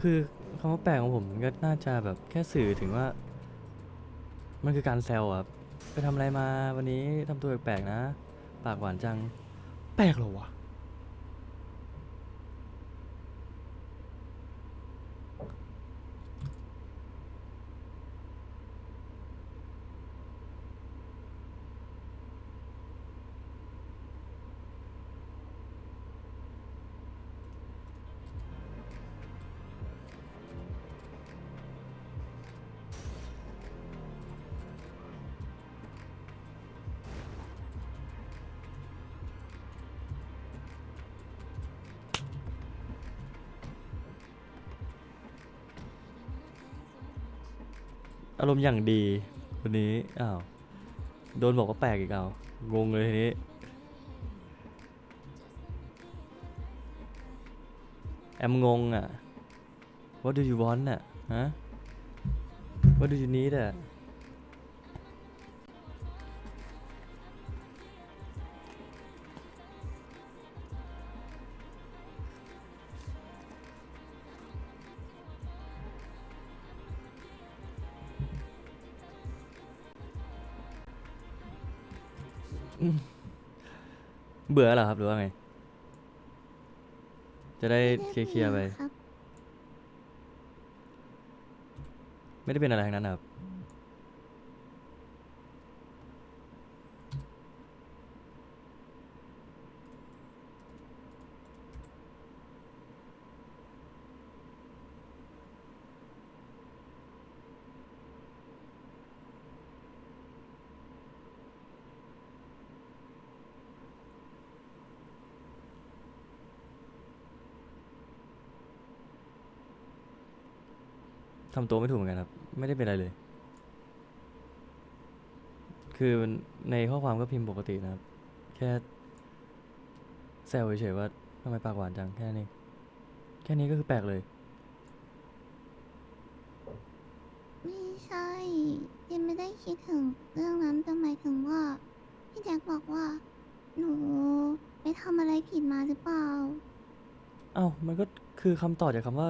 คือคำว่าแปลกของผมก็น่าจะแบบแค่สื่อถึงว่า มันคือการแซวอะครับไปทำอะไรมาวันนี้ทำตัวแปลกๆนะ ปากหวานจัง แปลกเหรอวะ อารมณ์อย่างดีวันนี้อ้าวโดนบอกว่าแปลกอีกเอางงเลยทีนี้แอมงงอะ What do you want อะฮะ What do you need อะ เบื่อเหรอครับหรือว่าไง จะได้เคลียร์ๆไปครับไม่ได้เป็นอะไรทั้งนั้นนะครับ ทำตัวไม่ถูกเหมือนกันครับ ไม่ได้เป็นอะไรเลย คือมันในข้อความก็พิมพ์ปกตินะครับ แค่แซวเฉยๆว่าทำไมปากหวานจังแค่นี้ แค่นี้ก็คือแปลกเลย ไม่ใช่ยังไม่ได้คิดถึงเรื่องนั้นแต่หมายถึงว่าพี่แจ็คบอกว่า หนูไปทำอะไรผิดมาหรือเปล่า เอ้ามันก็คือคำตอบจากคำว่า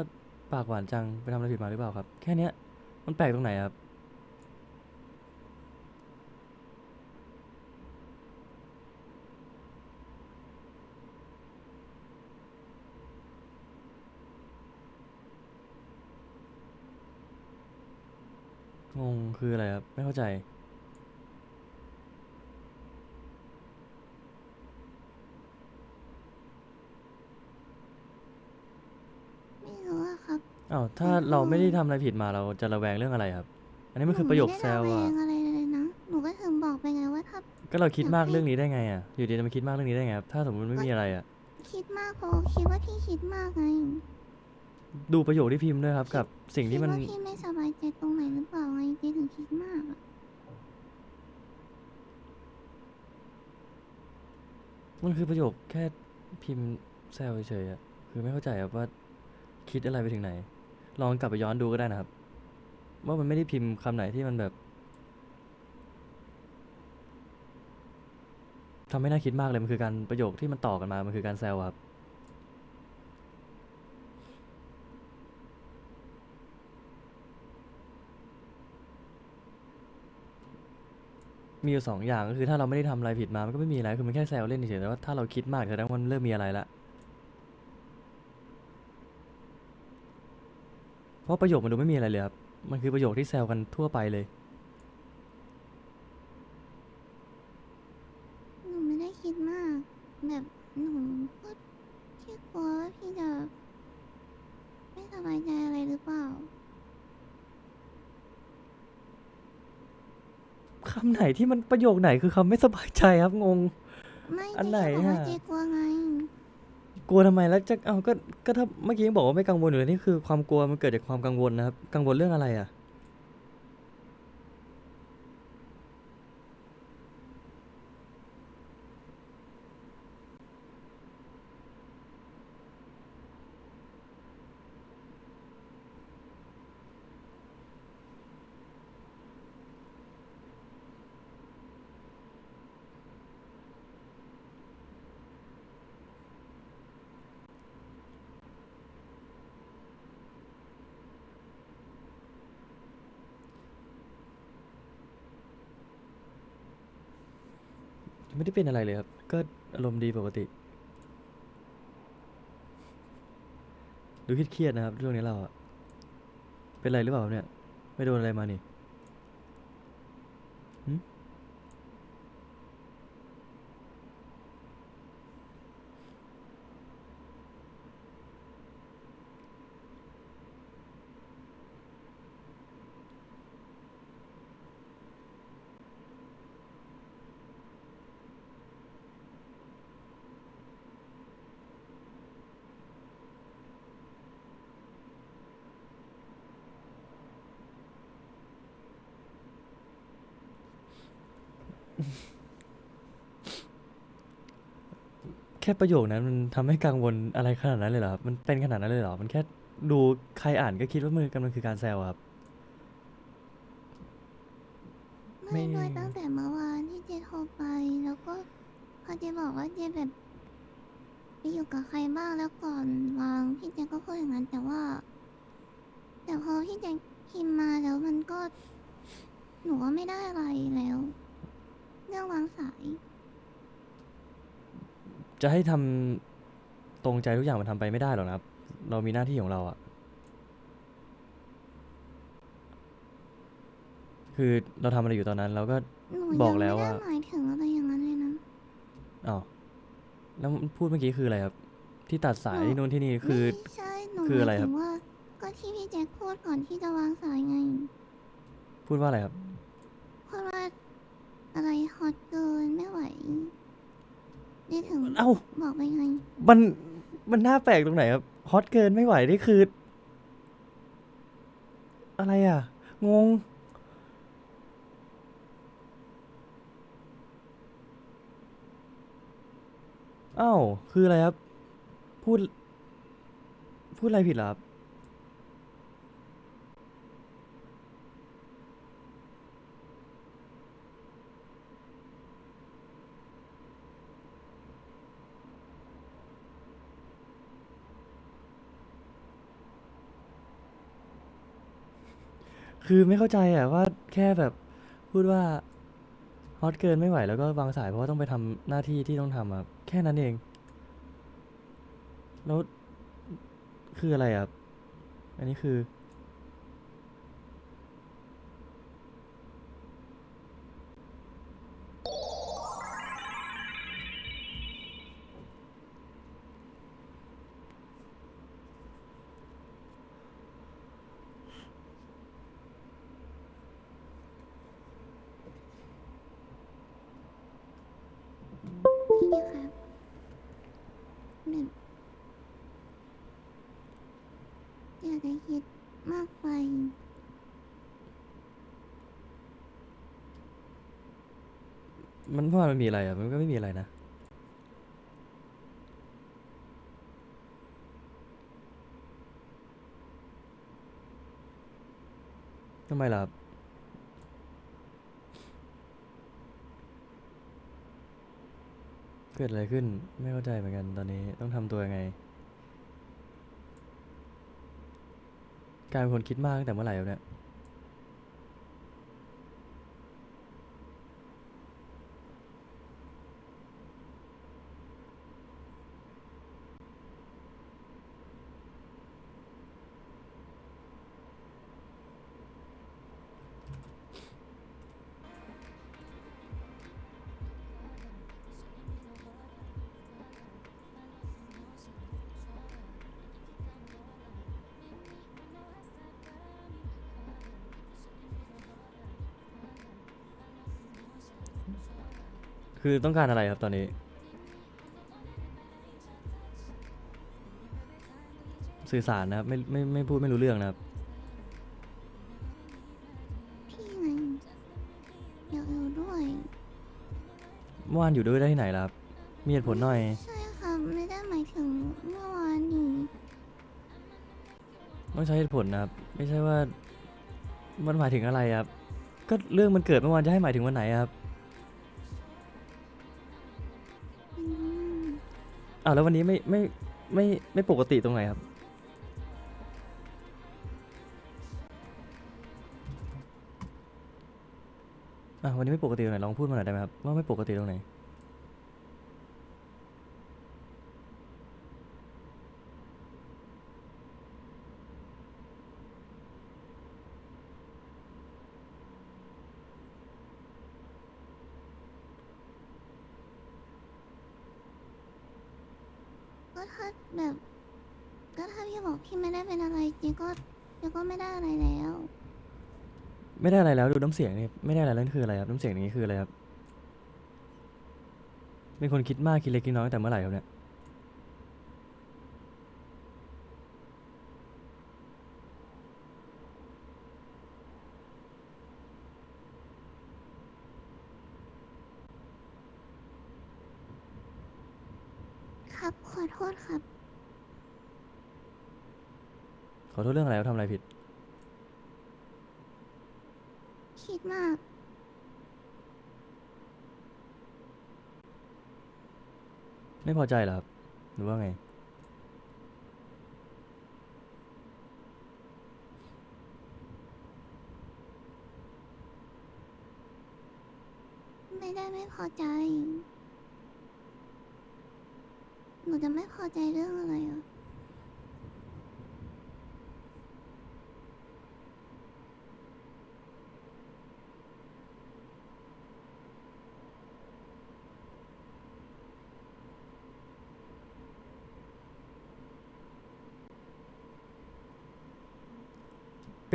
ปากหวานจังไปทำอะไรผิดมาหรือเปล่าครับ แค่เนี้ยมันแปลกตรงไหนครับ งงคืออะไรครับ ไม่เข้าใจ ไม่รู้อะครับ อ้าวถ้าเราไม่ได้ทำอะไรผิดมาเราจะระแวงเรื่องอะไรครับ อันนี้มันคือประโยคแซวหนูอะไม่ได้ระแวงอะไรเลยนะ หนูก็ถึงบอกไปไงว่าถ้า ก็เราคิดอยากมากให้เรื่องนี้ได้ไงอะอยู่ดีจะมาคิดมากเรื่องนี้ได้ไงครับถ้าสมมติไม่มีอะไรอะคิดมากเพราะคิดว่าพี่คิดมากไงดูประโยคที่พิมพ์ด้วยครับ กับสิ่งที่มันคิดว่าพี่ไม่สบายใจตรงไหนหรือเปล่าไงเจถึงคิดมากอะมันคือประโยคแค่พิมพ์แซวเฉยๆอะคือไม่เข้าใจครับว่าคิดอะไรไปถึงไหน ลองกลับไปย้อนดูก็ได้นะครับ ว่ามันไม่ได้พิมพ์คำไหนที่มันแบบทำให้น่าคิดมากเลยมันคือการประโยคที่มันต่อกันมา มันคือการแซวครับ มีอยู่สองอย่างก็คือถ้าเราไม่ได้ทำอะไรผิดมา มันก็ไม่มีอะไร คือมันแค่แซวเล่นเฉยๆแต่ว่าถ้าเราคิดมากแสดงว่ามันเริ่มมีอะไรละ เพราะประโยคมันดูไม่มีอะไรเลยครับ มันคือประโยคที่แซวกันทั่วไปเลย หนูไม่ได้คิดมาก แบบหนูก็แค่กลัวว่าพี่จะไม่สบายใจอะไรหรือเปล่า คำไหนที่มันประโยคไหนคือคำไม่สบายใจครับงง ไม่อันไหนเจ๊แค่บอกว่าอะ เจ๊กลัวไง กลัวทำไมแล้วจะเอาก็ก็ถ้าเมื่อกี้ยังบอกว่าไม่กังวลอยู่เลยนี่คือความกลัวมันเกิดจากความกังวลนะครับ กังวลเรื่องอะไรอะ ไม่ได้เป็นอะไรเลยครับ ก็อารมณ์ดีปกติ ดูเครียดๆนะครับช่วงนี้เราอะเป็นไรหรือเปล่าครับเนี่ย ไม่โดนอะไรมานี่หึแค่ประโยคนั้นมันทำให้กังวลอะไรขนาดนั้นเลยเหรอครับมันเป็นขนาดนั้นเลยเหรอ มันแค่ดูใครอ่านก็คิดว่ามันกำลังคือการแซวอะครับ ไม่ไม่ ด้วยตั้งแต่เมื่อวานที่เจโทรไป แล้วก็พอเจบอกว่าเจแบบไปอยู่กับใครบ้างแล้วก่อนวางพี่เจก็พูดอย่างนั้นแต่ว่า แต่พอพี่เจพิมพ์มาแล้วมันก็ หนูว่าไม่ได้อะไรแล้ว เรื่องวางสาย จะให้ทำตรงใจทุกอย่างมันทำไปไม่ได้หรอกนะครับ เรามีหน้าที่ของเราอะคือเราทำอะไรอยู่ตอนนั้นเราก็ หนูบยัอกงแล้ไม่วได้ว่าหมายถึงอะไรอย่างนั้นเลยนะ อ้าวแล้วพูดเมื่อกี้คืออะไรครับ ที่ตัดสายหนูที่นู่นที่นี่คือ ไม่ใช่หนูคืออะไรหมายครัถึบงว่า ก็ที่พี่แจ็คพูดก่อนที่จะวางสายไงพูดว่าอะไรครับพูดว่าอะไรฮอตเกินไม่ไหว นี่ถึงเอ้า บอกไปไงมันมันน่าแปลกตรงไหนครับฮอตเกินไม่ไหวนี่คือ อะไรอะ งง อ้าว คืออะไรครับ พูด พูดอะไรผิดเหรอครับ คือไม่เข้าใจอะว่าแค่แบบพูดว่าฮอตเกินไม่ไหวแล้วก็วางสายเพราะว่าต้องไปทำหน้าที่ที่ต้องทำอะแค่นั้นเอง แล้วคืออะไรอะอันนี้คือ มันเมื่ามันมีอะไรอะ มันก็ไม่มีอะไรนะ ทำไมล่ะครับเกิดอะไรขึ้น ไม่เข้าใจเหมือนกันตอนนี้ต้องทำตัวยังไง กลายเป็นคนคิดมากตั้งแต่เมื่อไหร่แล้วเนี่ย คือต้องการอะไรครับตอนนี้ สื่อสารนะครับไม่ไม่ไม่พูดไม่รู้เรื่องนะครับพี่ไงอยากอยู่ด้วย เมื่อวานอยู่ด้วยได้ที่ไหนล่ะครับมีเหตุผลหน่อย ใช่ค่ะไม่ได้หมายถึงเมื่อวานนี้ต้องใช้เหตุผลนะครับ ไม่ใช่ว่า มันหมายถึงอะไรครับ ก็เรื่องมันเกิดเมื่อวานจะให้หมายถึงวันไหนอะครับ อ้าวแล้ววันนี้ไม่ไม่ไม่ไม่ปกติตรงไหนครับ อะวันนี้ไม่ปกติตรงไหนลองพูดมาหน่อยได้ไหมครับว่าไม่ปกติตรงไหน ถ้าแบบก็ถ้าพี่บอกพี่ไม่ได้เป็นอะไรเจ๊ก็เจ๊ก็ไม่ได้อะไรแล้ว ไม่ได้อะไรแล้วดูน้ำเสียงนี่ไม่ได้อะไรแล้วนี่คืออะไรครับน้ำเสียงอย่างนี้คืออะไรครับเป็นคนคิดมากคิดเล็กคิดน้อยตั้งแต่เมื่อไหร่ครับเนี่ย ครับขอโทษครับ ขอ โทษเรื่องอะไรครับทำอะไรผิด คิดมาก ไม่พอใจเหรอครับ หรือว่าไง ไม่ได้ไม่พอใจ หนูจะไม่พอใจเรื่องอะไรอะ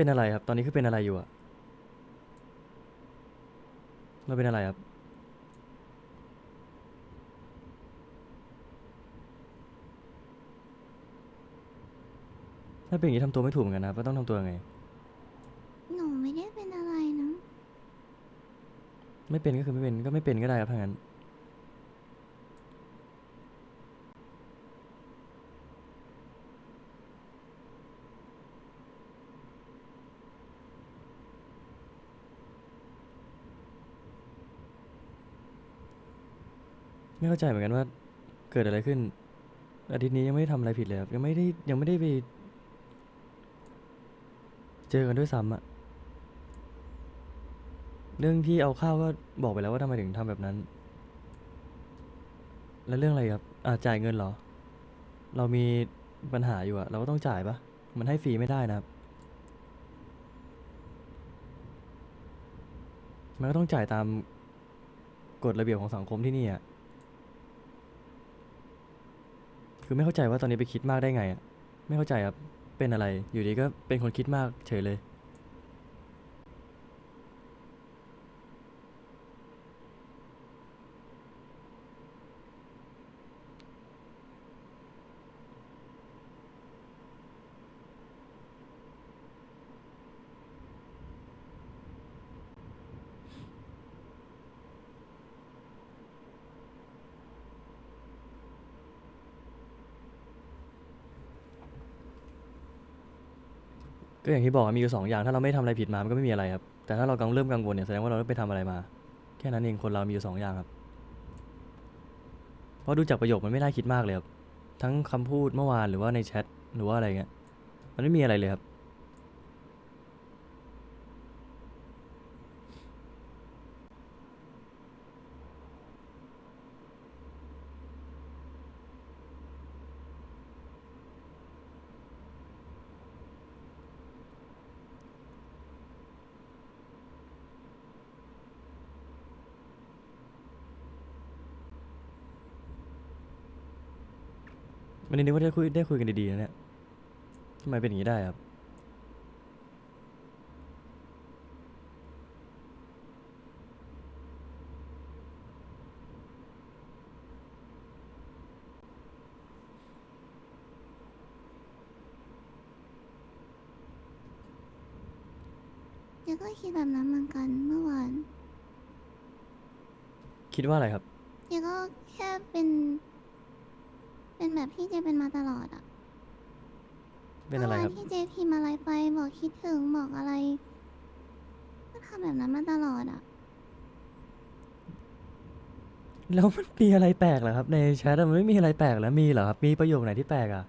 เป็นอะไรครับ ตอนนี้คือเป็นอะไรอยู่อะเราเป็นอะไรครับ ถ้าเป็นอย่างนี้ทำตัวไม่ถูกเหมือนกันนะครับว่าต้องทำตัวยังไง หนูไม่ได้เป็นอะไรนะ ไม่เป็นก็คือไม่เป็นก็ไม่เป็นก็ได้ครับถ้างั้น เข้าใจเหมือนกันว่าเกิดอะไรขึ้น อาทิตย์นี้ยังไม่ได้ทำอะไรผิดเลยครับยังไม่ได้ยังไม่ได้ไป เจอกันด้วยซ้ำอะเรื่องที่เอาข้าวก็บอกไปแล้วว่าทำไมถึงทำแบบนั้น แล้วเรื่องอะไรครับอ่าจ่ายเงินเหรอ เรามีปัญหาอยู่อะเราก็ต้องจ่ายปะมันให้ฟรีไม่ได้นะครับ มันก็ต้องจ่ายตามกฎระเบียบของสังคมที่นี่อะ คือไม่เข้าใจว่าตอนนี้ไปคิดมากได้ไงอะไม่เข้าใจครับ เป็นอะไร อยู่ดีก็เป็นคนคิดมากเฉยเลย ก็อย่างที่บอกอะมีอยู่สองอย่างถ้าเราไม่ทำอะไรผิดมามันก็ไม่มีอะไรครับ แต่ถ้าเรากังเริ่มกังวลเนี่ยแสดงว่าเราได้ไปทำอะไรมา แค่นั้นเองคนเรามีอยู่สองอย่างครับ เพราะดูจากประโยคมันไม่น่าคิดมากเลยครับทั้งคำพูดเมื่อวานหรือว่าในแชทหรือว่าอะไรเงี้ยมันไม่มีอะไรเลยครับ วันนี้นึกว่าได้คุยได้คุยกันดีๆนะเนี่ยทำไมเป็นอย่างนี้ได้ครับเจ๊ก็คิดแบบนั้นเหมือนกันเมื่อวาน คิดว่าอะไรครับ เจ๊ก็แค่เป็น เป็น แบบที่เจ๊เป็นมาตลอดอะเป็นอะไรครับ มื่วานที่เจ๊พิมพ์อะไรไปบอกคิดถึงบอกอะไร ก็ทำแบบนั้นมาตลอดอะแล้วมันมีอะไรแปลกเหรอครับ ในแชทอะมันไม่มีอะไรแปลกแล้วมีเหรอครับ มีประโยคไหนที่แปลกอะ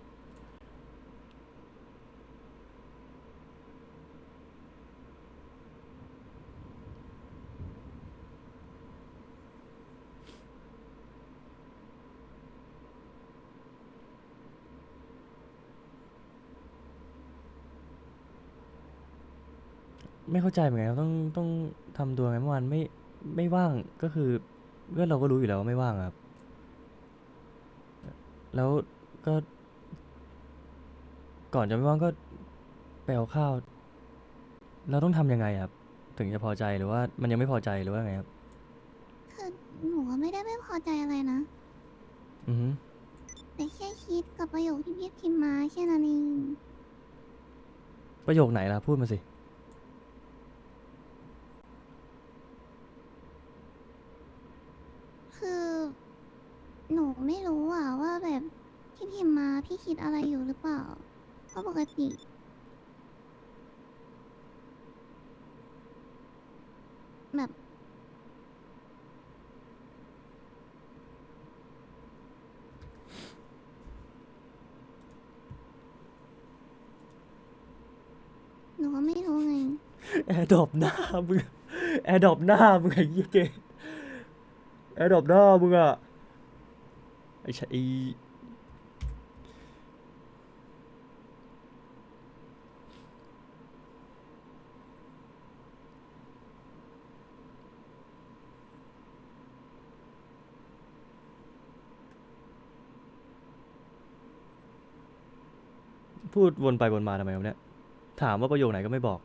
ใจเหมือนกันครับต้องต้องทำตัวไงเมื่อวานไม่ไม่ว่างก็คือก็เราก็รู้อยู่แล้วว่าไม่ว่างอะครับ แล้วก็ ก่อนจะไม่ว่างก็ไปเอาข้าว เราต้องทำยังไงครับ ถึงจะพอใจหรือว่ามันยังไม่พอใจหรือว่าไงครับ คือหนูก็ไม่ได้ไม่พอใจอะไรนะ อือฮึแต่แค่คิดกับประโยคที่พี่พิมพ์มาแค่นั้นเองประโยคไหนล่ะพูดมาสิ คือ หนูไม่รู้อะว่าแบบที่พิมพ์มาพี่คิดอะไรอยู่หรือเปล่าเพราะปกติ แบบ หนูก็ไม่รู้ไง แอร์ดรอปหน้ามึงแอร์ดรอปหน้ามึงไอ้ยี่เกแอร์ดรอปหน้ามึงอะ ไอ้ชะอีพูดวนไปวนมาทำไมวะเนี่ย ถามว่าประโยคไหนก็ไม่บอก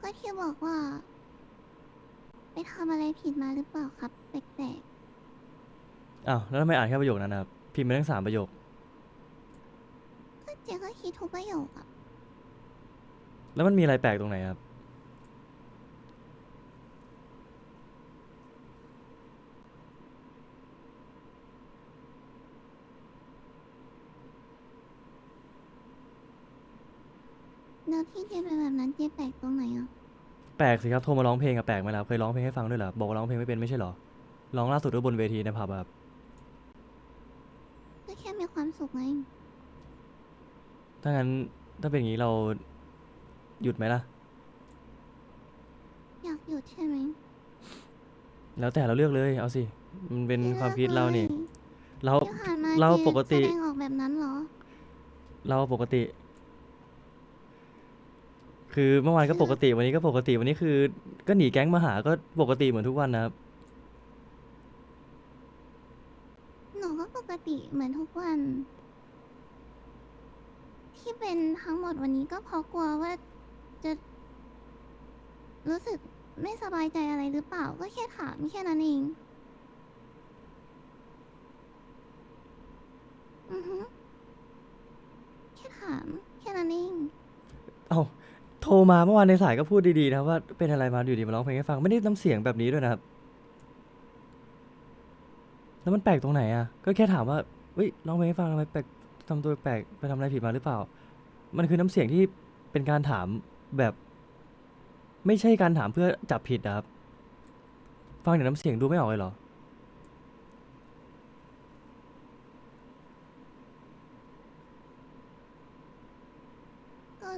ก็ที่บอกว่า ไปทำอะไรผิดมาหรือเปล่าครับ แปลกอ้าวแล้วทำไมอ่านแค่ประโยคนั้นนะครับพิมพ์ไปทั้งสามประโยค ๆก็เจ๊ก็คิดทุกประโยคอะแล้วมันมีอะไรแปลกตรงไหนครับ แล้วที่เจ๊เป็นแบบนั้นเจ๊แปลกตรงไหนอะ แปลกสิครับโทรมาร้องเพลงอะแปลกไหมล่ะเคยร้องเพลงให้ฟังด้วยเหรอบอกว่าร้องเพลงไม่เป็นไม่ใช่เหรอร้องล่าสุดก็บนเวทีในผับอะครับก็แค่มีความสุขไงถ้างั้นถ้าเป็นอย่างนี้เราหยุดไหมล่ะ อยากหยุดใช่ไหมแล้วแต่เราเลือกเลยเอาสิมันเป็นความคิดเรานี่เรา ที่ผ่านมาเราจ๊ปกติ แสดงออกแบบนั้นเหรอ เราปกติ คือเมื่อวานก็ปกติวันนี้ก็ปกติวันนี้คือ ก็หนีแก๊งมาหาก็ปกติเหมือนทุกวันนะครับ หนูก็ปกติเหมือนทุกวัน ที่เป็นทั้งหมดวันนี้ก็เพราะกลัวว่าจะ รู้สึกไม่สบายใจอะไรหรือเปล่า ก็แค่ถามแค่นั้นเอง อือฮึแค่ถามแค่นั้นเอง เอา โทรมาเมื่อวานในสายก็พูดดีๆนะครับว่าเป็นอะไรมาอยู่ดีมาร้องเพลงให้ฟังไม่ได้น้ำเสียงแบบนี้ด้วยนะครับ แล้วมันแปลกตรงไหนอะ ก็แค่ถามว่าเฮ้ยร้องเพลงให้ฟังทำไมแปลกทำตัวแปลกไปทำอะไรผิดมาหรือเปล่า มันคือน้ำเสียงที่เป็นการถามแบบ ไม่ใช่การถามเพื่อจับผิดนะครับ ฟังจากน้ำเสียงดูไม่ออกเลยเหรอ ก็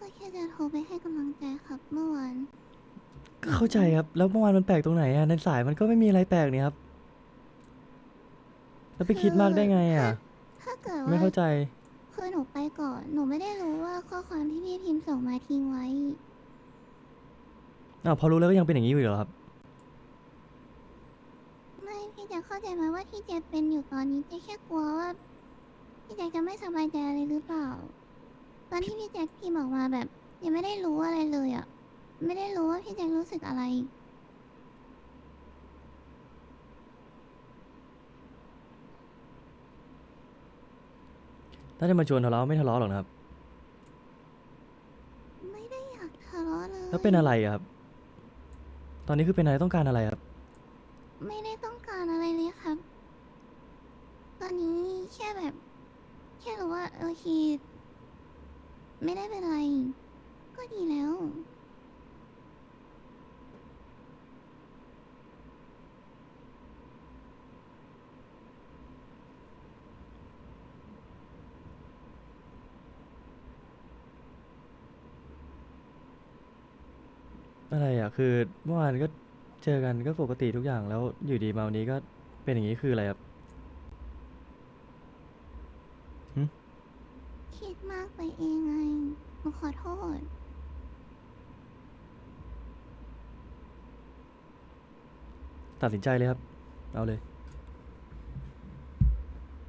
ก็แค่จะโทรไปให้กำลังใจครับเมื่อวาน ก็เข้า ใจครับ แล้วเมื่อวานมันแปลกตรงไหนอะในสายมันก็ไม่มีอะไรแปลกนี่ครับ แล้วไปคิดมากได้ไงอะถ้าเกิดไม่ว่าเข้าใจ คือหนูไปก่อน หนูไม่ได้รู้ว่าข้อความที่พี่พิมพ์ส่งมาทิ้งไว้ อ้าวพอรู้แล้วก็ยังเป็นอย่างนี้อยู่เหรอครับ ไม่พี่แจะเข้าใจไหมว่าที่เจเป็นอยู่ตอนนี้เจแค่กลัวว่าพี่แจ็คจะไม่สบายใจอะไรหรือเปล่า ตอนที่พี่แจ็คพิมพ์ออกมาแบบยังไม่ได้รู้อะไรเลยอะ่ะ ไม่ได้รู้ว่าพี่แจ็ครู้สึกอะไร ถ้าจะมาชวนทะเลาะไม่ทะเลาะหรอกนะครับ ไม่ได้อยากทะเลาะเลยแล้วเป็นอะไรอะครับ ตอนนี้คือเป็นอะไรต้องการอะไรครับ ไม่ได้ต้องการอะไรเลยครับ ตอนนี้แค่แบบ แค่รู้ว่าโอเค ไม่ได้เป็นไร ก็ดีแล้ว อะไรอะ คือเมื่อวานก็เจอกันก็ปกติทุกอย่างแล้วอยู่ดีมาวันนี้ก็เป็นอย่างนี้คืออะไรครับคิดมากไปเองไงหนูขอโทษ ตัดสินใจเลยครับ เอาเลย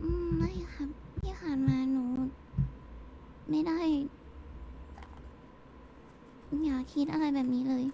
อืมไม่ครับ ที่ผ่านมาหนู ไม่ได้ อย่าคิดอะไรแบบนี้เลย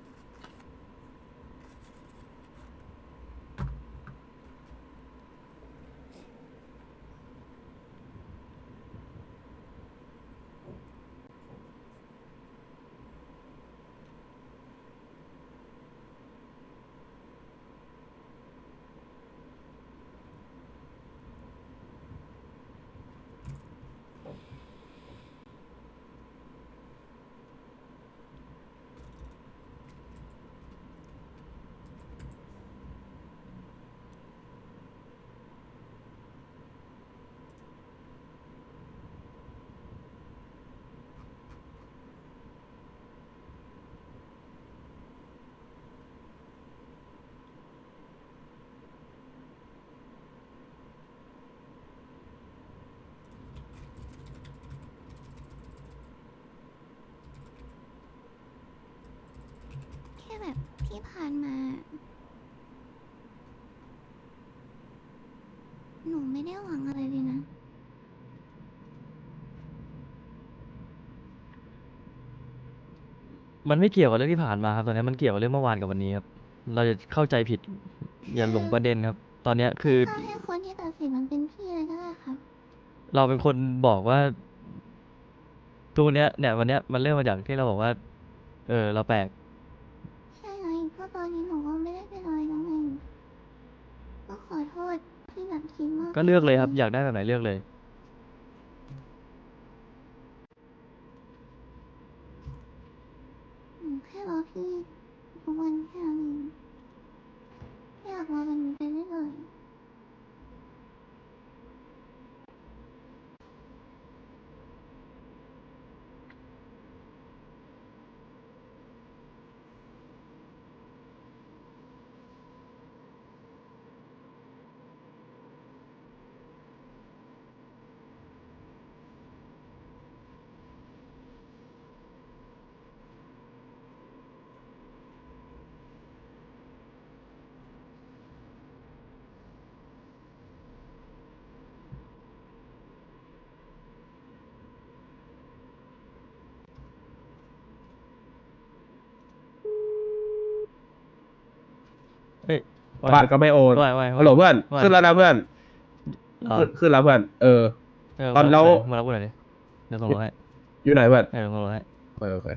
แค่แบบที่ผ่านมา หนูไม่ได้หวังอะไรเลยนะ มันไม่เกี่ยวกับเรื่องที่ผ่านมาครับตอนนี้มันเกี่ยวกับเรื่องเมื่อวานกับวันนี้ครับ เราจะเข้าใจผิด อย่าหลงประเด็นครับ ตอนเนี้ยคือถ้าให้คนที่ตัดสินมันเป็นพี่เลยก็ได้ครับ เราเป็นคนบอกว่าตัวเนี้ยเนี่ยวันเนี้ยมันเริ่มมาจากที่เราบอกว่า เออ เราแปลก ใช่ไงก็ตอนนี้หนูก็ไม่ได้เป็นอะไรแล้วไงก็ขอโทษที่แบบคิดมา ก็เลือกเลยครับ อยากได้แบบไหนเลือกเลย หนูแค่รอพี่ทุกวันแค่นั้นเองไม่อยากรอแบบนี้ไปเรื่อยๆ เอ้ย บัตรก็ไม่โอนว่าว่าว่าฮัลโหลเพื่อนว่าขึ้นแล้วนะเพื่อนรอขึ้นขึ้นแล้วเพื่อน เออเออตอนแล้วมารับกูหน่อยดิเดี๋ยวส่งรถให้อยู่ไหนเพื่อนเออส่งรถให้โอเคโอเค